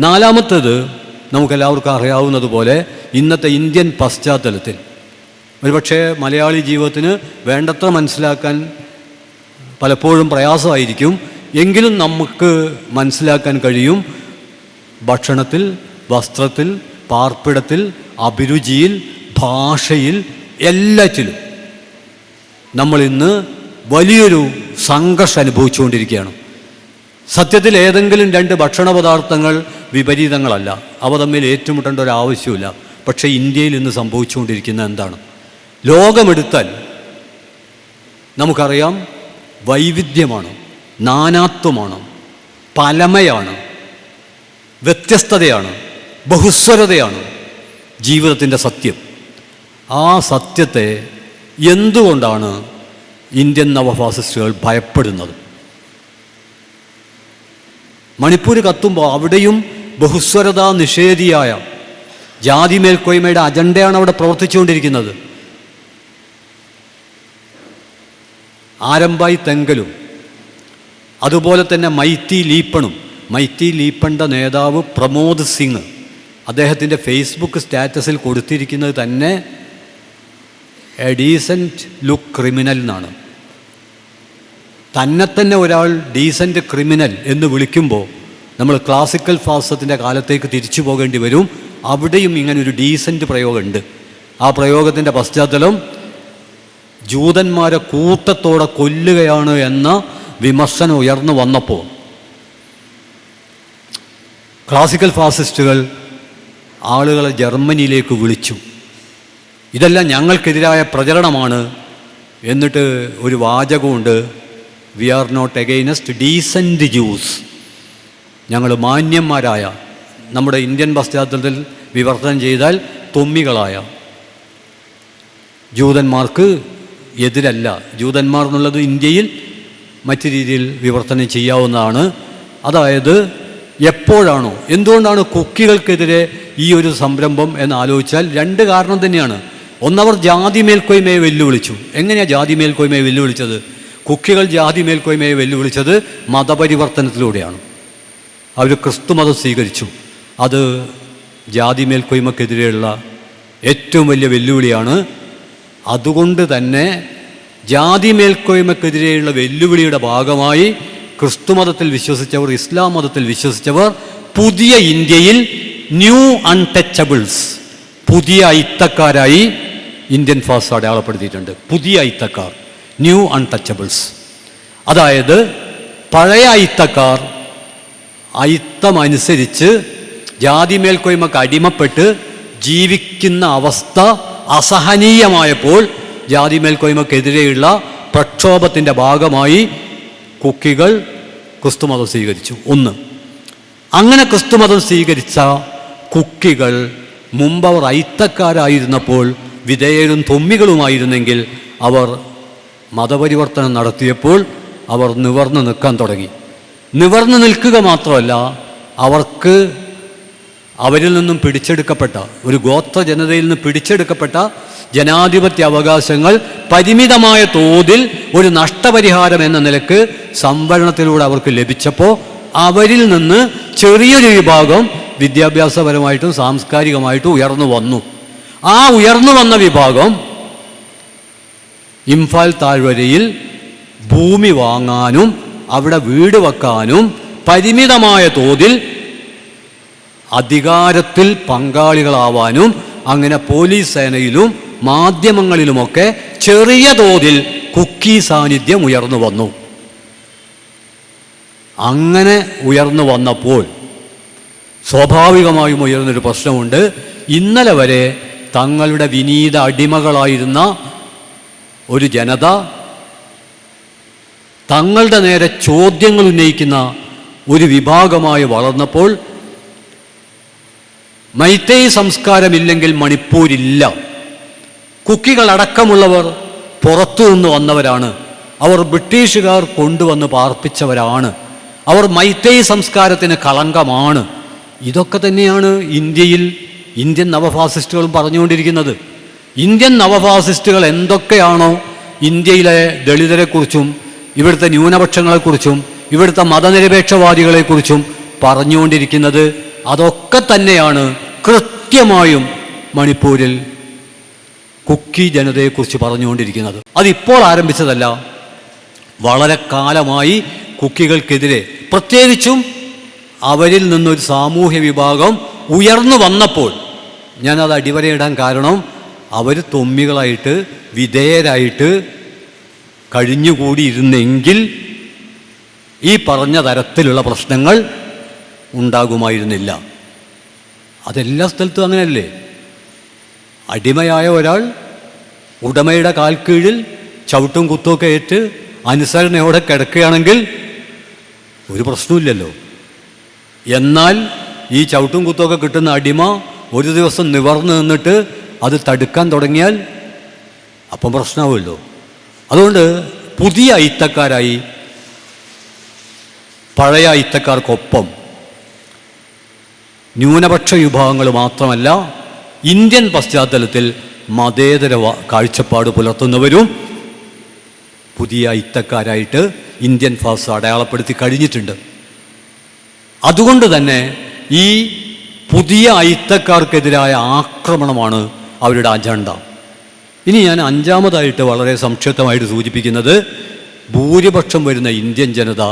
നാലാമത്തേത് നമുക്കെല്ലാവർക്കും അറിയാവുന്നതുപോലെ ഇന്നത്തെ ഇന്ത്യൻ പശ്ചാത്തലത്തിൽ. ഒരുപക്ഷെ മലയാളി ജീവിതത്തിന് വേണ്ടത്ര മനസ്സിലാക്കാൻ പലപ്പോഴും പ്രയാസമായിരിക്കും. എങ്കിലും നമുക്ക് മനസ്സിലാക്കാൻ കഴിയും ഭക്ഷണത്തിൽ വസ്ത്രത്തിൽ പാർപ്പിടത്തിൽ അഭിരുചിയിൽ ഭാഷയിൽ എല്ലാറ്റിലും നമ്മളിന്ന് വലിയൊരു സംഘർഷം അനുഭവിച്ചുകൊണ്ടിരിക്കുകയാണ്. സത്യത്തിൽ ഏതെങ്കിലും രണ്ട് ഭക്ഷണ പദാർത്ഥങ്ങൾ വിപരീതങ്ങളല്ല. അവ തമ്മിൽ ഏറ്റുമുട്ടേണ്ട ഒരു ആവശ്യമില്ല പക്ഷേ ഇന്ത്യയിൽ ഇന്ന് സംഭവിച്ചുകൊണ്ടിരിക്കുന്ന എന്താണ്? ലോകമെടുത്താൽ നമുക്കറിയാം വൈവിധ്യമാണ് നാനാത്വമാണ് പലമയാണ് വ്യത്യസ്തതയാണ് ബഹുസ്വരതയാണ് ജീവിതത്തിന്റെ സത്യം. ആ സത്യത്തെ എന്തുകൊണ്ടാണ് ഇന്ത്യൻ നവഫാസിസ്റ്റുകൾ ഭയപ്പെടുന്നത്? മണിപ്പൂർ കത്തുമ്പോൾ അവിടെയും ബഹുസ്വരത നിഷേധിയായ ജാതി മേൽക്കോയ്മയുടെ അജണ്ടയാണ് അവിടെ പ്രവർത്തിച്ചുകൊണ്ടിരിക്കുന്നത്. ആരംഭായി തെങ്കലും അതുപോലെ തന്നെ മൈത്തി ലീപ്പണും. മൈത്തി ലീപ്പണിന്റെ നേതാവ് പ്രമോദ് സിംഗ് അദ്ദേഹത്തിന്റെ ഫേസ്ബുക്ക് സ്റ്റാറ്റസിൽ കൊടുത്തിരിക്കുന്നത് തന്നെ എ ഡീസന്റ് ലുക്ക് ക്രിമിനൽ എന്നാണ്. തന്നെ തന്നെ ഒരാൾ ഡീസന്റ് ക്രിമിനൽ എന്ന് വിളിക്കുമ്പോൾ നമ്മൾ ക്ലാസിക്കൽ ഫാസത്തിന്റെ കാലത്തേക്ക് തിരിച്ചു പോകേണ്ടി വരും. അവിടെയും ഇങ്ങനെ ഒരു ഡീസന്റ് പ്രയോഗമുണ്ട്. ആ പ്രയോഗത്തിന്റെ പശ്ചാത്തലം ജൂതന്മാരെ കൂട്ടത്തോടെ കൊല്ലുകയാണ് എന്ന വിമർശനം ഉയർന്നു വന്നപ്പോൾ ക്ലാസിക്കൽ ഫാസിസ്റ്റുകൾ ആളുകളെ ജർമ്മനിയിലേക്ക് വിളിച്ചു. ഇതെല്ലാം ഞങ്ങൾക്കെതിരായ പ്രചരണമാണ് എന്നിട്ട് ഒരു വാചകമുണ്ട്. We are not against decent Jews ഞങ്ങൾ മാന്യന്മാരായ നമ്മുടെ ഇന്ത്യൻ പശ്ചാത്തലത്തിൽ വിവർത്തനം ചെയ്താൽ തൊമ്മികളായ ജൂതന്മാർക്ക് എതിരല്ല. ജൂതന്മാർ എന്നുള്ളത് ഇന്ത്യയിൽ മറ്റു രീതിയിൽ വിവർത്തനം ചെയ്യാവുന്നതാണ്. അതായത് എപ്പോഴാണോ എന്തുകൊണ്ടാണ് കുക്കികൾക്കെതിരെ ഈ ഒരു സംരംഭം എന്ന് ആലോചിച്ചാൽ രണ്ട് കാരണം തന്നെയാണ്. ഒന്നവർ ജാതി മേൽക്കോയ്മയെ വെല്ലുവിളിച്ചു. എങ്ങനെയാണ് ജാതി മേൽക്കോയ്മയെ വെല്ലുവിളിച്ചത്? കുക്കികൾ ജാതി മേൽക്കോയ്മയെ വെല്ലുവിളിച്ചത് മതപരിവർത്തനത്തിലൂടെയാണ്. അവർ ക്രിസ്തുമതം സ്വീകരിച്ചു. അത് ജാതി മേൽക്കോയ്മക്കെതിരെയുള്ള ഏറ്റവും വലിയ വെല്ലുവിളിയാണ്. അതുകൊണ്ട് തന്നെ ജാതി മേൽക്കോയ്മക്കെതിരെയുള്ള വെല്ലുവിളിയുടെ ഭാഗമായി ക്രിസ്തുമതത്തിൽ വിശ്വസിച്ചവർ ഇസ്ലാം മതത്തിൽ വിശ്വസിച്ചവർ പുതിയ ഇന്ത്യയിൽ ന്യൂ അൺടച്ചബിൾസ് പുതിയ ഇത്തക്കാരായി ഇന്ത്യൻ ഫാസ് അടയാളപ്പെടുത്തിയിട്ടുണ്ട്. പുതിയ അയിത്തക്കാർ. New Untouchables. അതായത് പഴയ അയിത്തക്കാർ അയിത്തമനുസരിച്ച് ജാതി മേൽക്കൊയ്മക്ക് അടിമപ്പെട്ട് ജീവിക്കുന്ന അവസ്ഥ അസഹനീയമായപ്പോൾ ജാതി മേൽക്കൊയ്മക്കെതിരെയുള്ള പ്രക്ഷോഭത്തിന്റെ ഭാഗമായി കുക്കികൾ ക്രിസ്തുമതം സ്വീകരിച്ചു. ഒന്ന് അങ്ങനെ ക്രിസ്തുമതം സ്വീകരിച്ച കുക്കികൾ മുമ്പ് അവർ അയിത്തക്കാരായിരുന്നപ്പോൾ വിധേയരും തൊമ്മികളുമായിരുന്നെങ്കിൽ അവർ മതപരിവർത്തനം നടത്തിയപ്പോൾ അവർ നിവർന്നു നിൽക്കാൻ തുടങ്ങി. നിവർന്നു നിൽക്കുക മാത്രമല്ല അവർക്ക് അവരിൽ നിന്നും പിടിച്ചെടുക്കപ്പെട്ട ഒരു ഗോത്ര ജനതയിൽ നിന്ന് പിടിച്ചെടുക്കപ്പെട്ട ജനാധിപത്യ അവകാശങ്ങൾ പരിമിതമായ തോതിൽ ഒരു നഷ്ടപരിഹാരം എന്ന നിലയ്ക്ക് സംവരണത്തിലൂടെ അവർക്ക് ലഭിച്ചപ്പോൾ അവരിൽ നിന്ന് ചെറിയൊരു വിഭാഗം വിദ്യാഭ്യാസപരമായിട്ടും സാംസ്കാരികമായിട്ടും ഉയർന്നു വന്നു. ആ ഉയർന്നു വന്ന വിഭാഗം ഇംഫാൽ താഴ്വരയിൽ ഭൂമി വാങ്ങാനും അവിടെ വീട് വെക്കാനും പരിമിതമായ തോതിൽ അധികാരത്തിൽ പങ്കാളികളാവാനും അങ്ങനെ പോലീസ് സേനയിലും മാധ്യമങ്ങളിലുമൊക്കെ ചെറിയ തോതിൽ കുക്കി സാന്നിധ്യം ഉയർന്നു വന്നു. അങ്ങനെ ഉയർന്നു വന്നപ്പോൾ സ്വാഭാവികമായും ഉയർന്നൊരു പ്രശ്നമുണ്ട്. ഇന്നലെ വരെ തങ്ങളുടെ വിനീത അടിമകളായിരുന്ന ഒരു ജനത തങ്ങളുടെ നേരെ ചോദ്യങ്ങൾ ഉന്നയിക്കുന്ന ഒരു വിഭാഗമായി വളർന്നപ്പോൾ മൈത്രേ സംസ്കാരമില്ലെങ്കിൽ മണിപ്പൂരില്ല. കുക്കികളടക്കമുള്ളവർ പുറത്തു നിന്ന് വന്നവരാണ്. അവർ ബ്രിട്ടീഷുകാർ കൊണ്ടുവന്ന് പാർപ്പിച്ചവരാണ്. അവർ മൈത്രേ സംസ്കാരത്തിന് കളങ്കമാണ്. ഇതൊക്കെ തന്നെയാണ് ഇന്ത്യയിൽ ഇന്ത്യൻ നവഫാസിസ്റ്റുകളും പറഞ്ഞുകൊണ്ടിരിക്കുന്നത്. ഇന്ത്യൻ നവഫാസിസ്റ്റുകൾ എന്തൊക്കെയാണോ ഇന്ത്യയിലെ ദളിതരെക്കുറിച്ചും ഇവിടുത്തെ ന്യൂനപക്ഷങ്ങളെക്കുറിച്ചും ഇവിടുത്തെ മതനിരപേക്ഷവാദികളെക്കുറിച്ചും പറഞ്ഞുകൊണ്ടിരിക്കുന്നത് അതൊക്കെ തന്നെയാണ് കൃത്യമായും മണിപ്പൂരിൽ കുക്കി ജനതയെക്കുറിച്ച് പറഞ്ഞുകൊണ്ടിരിക്കുന്നത്. അതിപ്പോൾ ആരംഭിച്ചതല്ല. വളരെ കാലമായി കുക്കികൾക്കെതിരെ പ്രത്യേകിച്ചും അവരിൽ നിന്നൊരു സാമൂഹ്യ വിഭാഗം ഉയർന്നു വന്നപ്പോൾ ഞാനത് അടിവരയിടാൻ കാരണം അവർ തൊമ്മികളായിട്ട് വിധേയരായിട്ട് കഴിഞ്ഞുകൂടിയിരുന്നെങ്കിൽ ഈ പറഞ്ഞ തരത്തിലുള്ള പ്രശ്നങ്ങൾ ഉണ്ടാകുമായിരുന്നില്ല. അതെല്ലാ സ്ഥലത്തും അങ്ങനെയല്ലേ? അടിമയായ ഒരാൾ ഉടമയുടെ കാൽക്കീഴിൽ കീഴിൽ ചവിട്ടും കുത്തുമൊക്കെ ഏറ്റ് അനുസരണയോടെ കിടക്കുകയാണെങ്കിൽ ഒരു പ്രശ്നമില്ലല്ലോ എന്നാൽ ഈ ചവിട്ടും കുത്തുമൊക്കെ കിട്ടുന്ന അടിമ ഒരു ദിവസം നിവർന്നു നിന്നിട്ട് അത് തടുക്കാൻ തുടങ്ങിയാൽ അപ്പം പ്രശ്നമാവുമല്ലോ അതുകൊണ്ട് പുതിയ അയിത്തക്കാരായി പഴയ അയിത്തക്കാർക്കൊപ്പം ന്യൂനപക്ഷ വിഭാഗങ്ങൾ മാത്രമല്ല ഇന്ത്യൻ പശ്ചാത്തലത്തിൽ മതേതര കാഴ്ചപ്പാട് പുലർത്തുന്നവരും പുതിയ ഇത്തക്കാരായിട്ട് ഇന്ത്യൻ ഫാസ് അടയാളപ്പെടുത്തി കഴിഞ്ഞിട്ടുണ്ട്. അതുകൊണ്ട് തന്നെ ഈ പുതിയ അയിത്തക്കാർക്കെതിരായ ആക്രമണമാണ് അവരുടെ അജണ്ട. ഇനി ഞാൻ അഞ്ചാമതായിട്ട് വളരെ സംക്ഷിപ്തമായിട്ട് സൂചിപ്പിക്കുന്നത് ഭൂരിപക്ഷം വരുന്ന ഇന്ത്യൻ ജനത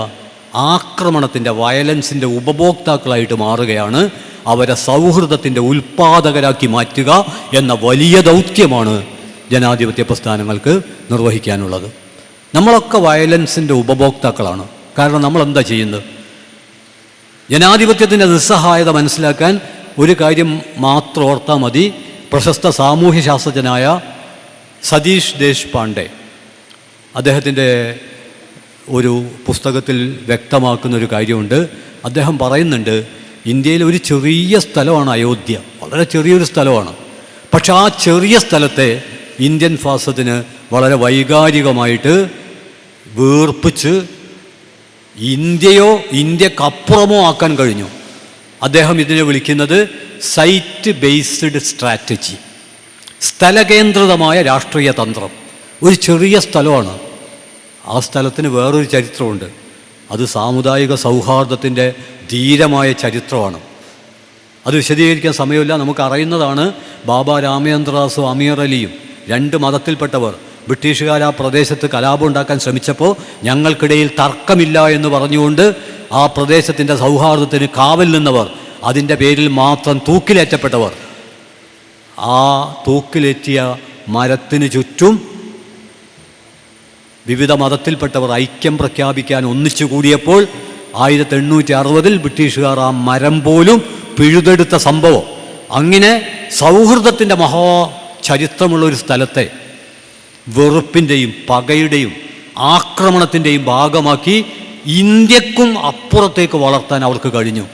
ആക്രമണത്തിന്റെ വയലൻസിന്റെ ഉപഭോക്താക്കളായിട്ട് മാറുകയാണ്. അവരെ സൗഹൃദത്തിന്റെ ഉൽപാദകരാക്കി മാറ്റുക എന്ന വലിയ ദൗത്യമാണ് ജനാധിപത്യ പ്രസ്ഥാനങ്ങൾക്ക് നിർവഹിക്കാനുള്ളത്. നമ്മളൊക്കെ വയലൻസിന്റെ ഉപഭോക്താക്കളാണ്. കാരണം നമ്മൾ എന്താ ചെയ്യുന്നത്? ജനാധിപത്യത്തിന്റെ നിസ്സഹായത മനസ്സിലാക്കാൻ ഒരു കാര്യം മാത്രം ഓർത്താൽ മതി. പ്രശസ്ത സാമൂഹ്യ ശാസ്ത്രജ്ഞനായ സതീഷ് ദേശ്പാണ്ഡെ. അദ്ദേഹത്തിന്റെ ഒരു പുസ്തകത്തിൽ വ്യക്തമാക്കുന്ന ഒരു കാര്യമുണ്ട്. അദ്ദേഹം പറയുന്നുണ്ട് ഇന്ത്യയിൽ ഒരു ചെറിയ സ്ഥലമാണ് അയോധ്യ. വളരെ ചെറിയൊരു സ്ഥലമാണ്. പക്ഷെ ആ ചെറിയ സ്ഥലത്തെ ഇന്ത്യൻ ഫാസത്തിന് വളരെ വൈകാരികമായിട്ട് വീർപ്പിച്ച് ഇന്ത്യയോ ഇന്ത്യക്കപ്പുറമോ ആക്കാൻ കഴിഞ്ഞു. അദ്ദേഹം ഇതിനെ വിളിക്കുന്നത് സൈറ്റ് ബേസ്ഡ് സ്ട്രാറ്റജി. സ്ഥലകേന്ദ്രിതമായ രാഷ്ട്രീയ തന്ത്രം. ഒരു ചെറിയ സ്ഥലമാണ്. ആ സ്ഥലത്തിന് വേറൊരു ചരിത്രമുണ്ട്. അത് സാമുദായിക സൗഹാർദ്ദത്തിന്റെ ധീരമായ ചരിത്രമാണ്. അത് വിശദീകരിക്കാൻ സമയമില്ല. നമുക്ക് അറിയുന്നതാണ് ബാബ രാമചന്ദ്രദാസും അമീർ അലിയും രണ്ട് മതത്തിൽപ്പെട്ടവർ. ബ്രിട്ടീഷുകാർ ആ പ്രദേശത്ത് കലാപം ഉണ്ടാക്കാൻ ശ്രമിച്ചപ്പോൾ ഞങ്ങൾക്കിടയിൽ തർക്കമില്ല എന്ന് പറഞ്ഞുകൊണ്ട് ആ പ്രദേശത്തിന്റെ സൗഹാർദ്ദത്തിന് കാവൽ നിന്നവർ അതിന്റെ പേരിൽ മാത്രം തൂക്കിലേറ്റപ്പെട്ടവർ. ആ തൂക്കിലേറ്റിയ മരത്തിന് ചുറ്റും വിവിധ മതത്തിൽപ്പെട്ടവർ ഐക്യം പ്രഖ്യാപിക്കാൻ ഒന്നിച്ചു കൂടിയപ്പോൾ ആയിരത്തി എണ്ണൂറ്റി അറുപതിൽ ബ്രിട്ടീഷുകാർ ആ മരം പോലും പിഴുതെടുത്ത സംഭവം. അങ്ങനെ സൗഹൃദത്തിന്റെ മഹോ ചരിത്രമുള്ള ഒരു സ്ഥലത്തെ വെറുപ്പിന്റെയും പകയുടെയും ആക്രമണത്തിന്റെയും ഭാഗമാക്കി ഇന്ത്യക്കും അപ്പുറത്തേക്ക് വളർത്താൻ അവർക്ക് കഴിഞ്ഞു.